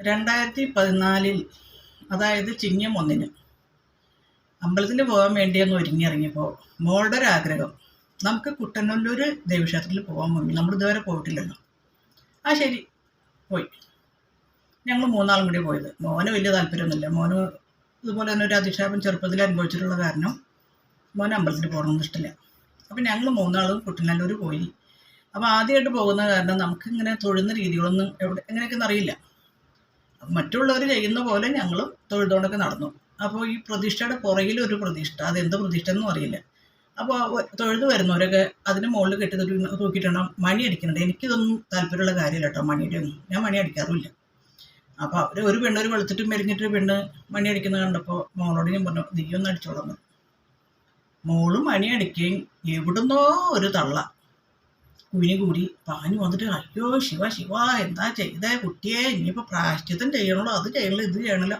രണ്ടായിരത്തി പതിനാലിൽ അതായത് ചിങ്ങം ഒന്നിന് അമ്പലത്തിൽ പോകാൻ വേണ്ടി ഒന്ന് ഒരുങ്ങിയിറങ്ങിയപ്പോൾ മോളുടെ ഒരു ആഗ്രഹം നമുക്ക് കുട്ടനല്ലൂർ ദേവീക്ഷേത്രത്തിൽ പോകാൻ വേണ്ടി നമ്മൾ ഇതുവരെ പോയിട്ടില്ലല്ലോ. ആ ശരി. പോയി. ഞങ്ങൾ മൂന്നാളും കൂടി പോയത്. മോന് വലിയ താല്പര്യമൊന്നുമില്ല. മോന് ഇതുപോലെ തന്നെ ഒരു അധിക്ഷേപം ചെറുപ്പത്തിൽ അനുഭവിച്ചിട്ടുള്ള കാരണം മോന് അമ്പലത്തിൽ പോകണമെന്ന് ഇഷ്ടമില്ല. അപ്പം ഞങ്ങൾ മൂന്നാളും കുട്ടനല്ലൂർ പോയി. അപ്പോൾ ആദ്യമായിട്ട് പോകുന്ന കാരണം നമുക്കിങ്ങനെ തൊഴുന്ന രീതികളൊന്നും എവിടെ എങ്ങനെയൊക്കെ അറിയില്ല. മറ്റുള്ളവർ ചെയ്യുന്ന പോലെ ഞങ്ങളും തൊഴുതുകൊണ്ടൊക്കെ നടന്നു. അപ്പോൾ ഈ പ്രതിഷ്ഠയുടെ പുറകിൽ ഒരു പ്രതിഷ്ഠ അതെന്ത് പ്രതിഷ്ഠ എന്നും അറിയില്ല. അപ്പോൾ തൊഴുത് വരുന്നവരൊക്കെ അതിന് മുകളിൽ കെട്ടി തൂക്കിയിട്ടാണ് മണി അടിക്കുന്നത്. എനിക്കിതൊന്നും താല്പര്യമുള്ള കാര്യമില്ല കേട്ടോ മണിയുടെ ഒന്നും ഞാൻ മണി അടിക്കാറുമില്ല. അപ്പോൾ അവർ ഒരു പെണ്ണ് ഒരു വെളുത്തിട്ട് മെരിഞ്ഞിട്ട് പെണ്ണ് മണി അടിക്കുന്നത് കണ്ടപ്പോൾ മോളോട് ഞാൻ പറഞ്ഞു നീ ഒന്ന് അടിച്ചോളാം. മോളും മണി അടിക്കുകയും എവിടുന്നോ ഒരു തള്ള കുഞ്ഞി കൂടി. പാഞ്ഞു വന്നിട്ട് അയ്യോ ശിവ ശിവ എന്താ ചെയ്തേ കുട്ടിയെ? ഇനിയിപ്പോൾ പ്രായശ്ചിത്തം ചെയ്യണല്ലോ അത് ചെയ്യണല്ലോ ഇത് ചെയ്യണല്ലോ.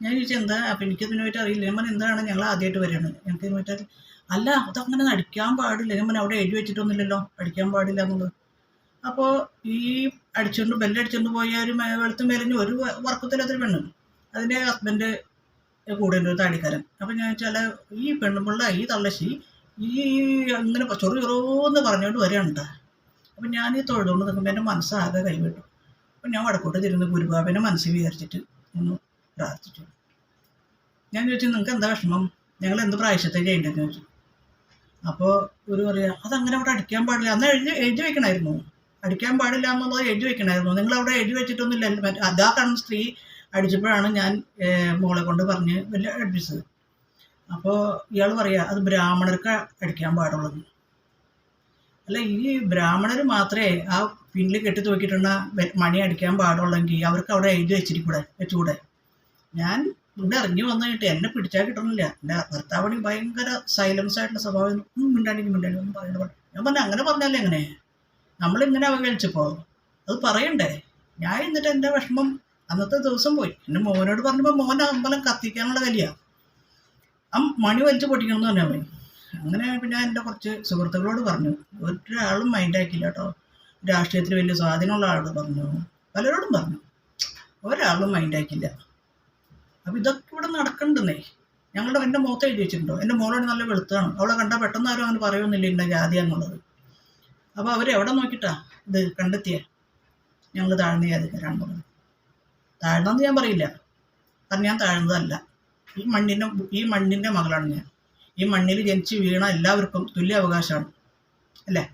ഞാൻ ചോദിച്ചാൽ എന്താ? അപ്പം എനിക്കതിനെ പറ്റി അറിയില്ല. ഞാൻ എന്താണ് ഞങ്ങൾ ആദ്യമായിട്ട് വരികയാണ് ഞങ്ങൾക്ക് ഇതിനെ പറ്റി അല്ല അതങ്ങനെ അടിക്കാൻ പാടില്ല. ഞാൻ അവിടെ എഴുതി വെച്ചിട്ടൊന്നുമില്ലല്ലോ. അടിക്കാൻ പാടില്ല എന്നുള്ളത്. അപ്പോൾ ഈ അടിച്ചുകൊണ്ട് ബെല്ലടിച്ചുകൊണ്ട് പോയ ഒരു വെളുത്തും മെലിഞ്ഞ് ഒരു വർക്കത്തിലൊരു പെണ്ണ്. അതിന്റെ ഹസ്ബൻഡ് കൂടെ ഉണ്ട് ഒരു താടിക്കാരൻ. അപ്പം ഞാൻ വെച്ചാൽ ഈ പെണ്ണുപിള്ള ഈ തള്ളശ്ശി ഈ അങ്ങനെ ചൊറു ചൊറോന്ന് പറഞ്ഞുകൊണ്ട് വരികയാണ് അപ്പം ഞാൻ ഈ തൊഴുതുകൊണ്ട് നിൽക്കുമ്പോൾ എന്റെ മനസ്സാകെ കൈവിട്ടു. അപ്പം ഞാൻ വടക്കോട്ട് തിരുന്ന് ഗുരുബാബിനെ മനസ്സിൽ വിചാരിച്ചിട്ട് ഒന്ന് പ്രാർത്ഥിച്ചു. ഞാൻ ചോദിച്ചു നിങ്ങൾക്ക് എന്താ വിഷമം? ഞങ്ങൾ എന്ത് പ്രാവശ്യത്തേക്ക് ചെയ്യേണ്ടതെന്ന് ചോദിച്ചു. അപ്പോൾ ഒരു പറയുക അതങ്ങനെ അവിടെ അടിക്കാൻ പാടില്ല. അന്ന് എഴുതി എഴുതി വെക്കണമായിരുന്നു അടിക്കാൻ പാടില്ല എന്നുള്ളത് എഴുതി വെക്കണമായിരുന്നു നിങ്ങൾ അവിടെ എഴുതി വെച്ചിട്ടൊന്നുമില്ല മറ്റേ അതാ കാരണം സ്ത്രീ അടിച്ചപ്പോഴാണ് ഞാൻ മോളെ കൊണ്ട് പറഞ്ഞ് വലിയ അഡ്മിസ് അപ്പോൾ ഇയാൾ പറയുക അത് ബ്രാഹ്മണർക്ക് അടിക്കാൻ പാടുള്ളത്. അല്ല ഈ ബ്രാഹ്മണർ മാത്രമേ ആ പിന്നിൽ കെട്ടി തൂക്കിയിട്ടുള്ള മണി അടിക്കാൻ പാടുള്ളെങ്കിൽ അവർക്ക് അവിടെ എഴുതി വെച്ചിരിക്കൂടെ വെച്ചുകൂടെ ഞാൻ ഇവിടെ ഇറങ്ങി വന്നിട്ട് എന്നെ പിടിച്ചാൽ കിട്ടണില്ല. എന്റെ ഭർത്താവണി ഭയങ്കര സൈലൻസ് ആയിട്ടുള്ള സ്വഭാവം മിണ്ടാണെങ്കിൽ മിണ്ടാണെങ്കിൽ ഒന്നും പറയണ്ട പറ- ഞാൻ പറഞ്ഞു അങ്ങനെ പറഞ്ഞല്ലേ എങ്ങനെ? നമ്മളിങ്ങനെ അവഗണിച്ചപ്പോൾ അത് പറയണ്ടേ? ഞാൻ എന്നിട്ട് എന്റെ വിഷമം അന്നത്തെ ദിവസം പോയി. എന്റെ മോനോട് പറഞ്ഞപ്പോൾ മോൻ അമ്പലം കത്തിക്കാനുള്ള കലിയാ. ആ മണി വലിച്ചു പൊട്ടിക്കണം എന്ന് പറഞ്ഞാൽ മതി. അങ്ങനെ പിന്നെ എന്റെ കുറച്ച് സുഹൃത്തുക്കളോട് പറഞ്ഞു. ഒരാളും മൈൻഡാക്കില്ല കേട്ടോ രാഷ്ട്രീയത്തിൽ വലിയ സ്വാധീനമുള്ള ആളോട് പറഞ്ഞു. പലരോടും പറഞ്ഞു. ഒരാളും മൈൻഡാക്കില്ല അപ്പം ഇതൊക്കെ ഇവിടെ നടക്കണ്ടെന്നേ. ഞങ്ങളുടെ എന്റെ മുഖത്ത് എഴുതി വെച്ചിട്ടുണ്ടോ? എന്റെ മോളോട് നല്ല വെളുത്താണ്. അവളെ കണ്ടാൽ പെട്ടെന്ന് ആരും അങ്ങനെ പറയുന്നില്ല ഇന്ന ജാതിയാന്നുള്ളത് അപ്പോൾ അവർ എവിടെ നോക്കിയിട്ടാ ഇത് കണ്ടെത്തിയേ? ഞങ്ങൾ താഴ്ന്ന ജാതിക്കാരാണ് പറഞ്ഞത് താഴ്ന്നെന്ന് ഞാൻ പറയില്ല. കാരണം ഞാൻ താഴ്ന്നതല്ല. ഈ മണ്ണിന്റെ ഈ മണ്ണിന്റെ മകളാണ് ഞാൻ. ഈ മണ്ണിൽ ജനിച്ച് വീണ എല്ലാവർക്കും തുല്യ അവകാശമാണ് അല്ലേ?